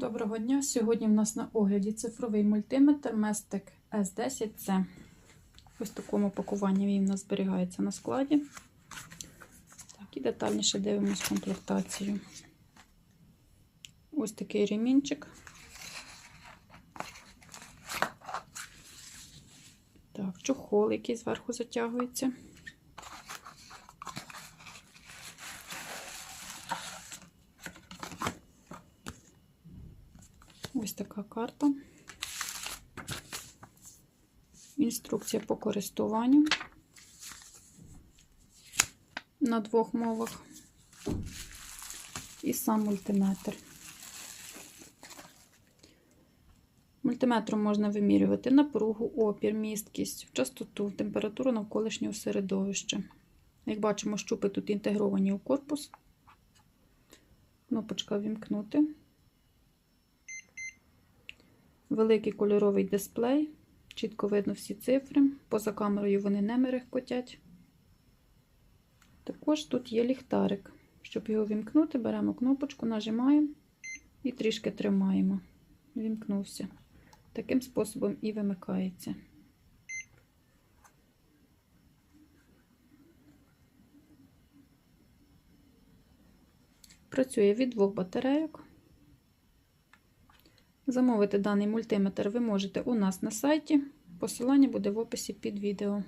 Доброго дня! Сьогодні в нас на огляді цифровий мультиметр Mestek S10C. Ось в такому пакуванні він у нас зберігається на складі. Так, і детальніше дивимось комплектацію. Ось такий ремінчик. Так, чохол, який зверху затягується. Ось така карта. Інструкція по користуванню на двох мовах. І сам мультиметр. Мультиметром можна вимірювати напругу, опір, місткість, частоту, температуру навколишнього середовища. Як бачимо, щупи тут інтегровані у корпус. Кнопочка вімкнути великий кольоровий дисплей, чітко видно всі цифри. Поза камерою вони не мерехкотять. Також тут є ліхтарик. Щоб його вімкнути, беремо кнопочку, нажимаємо і трішки тримаємо. Вімкнувся. Таким способом і вимикається. Працює від двох батарейок. Замовити даний мультиметр ви можете у нас на сайті. Посилання буде в описі під відео.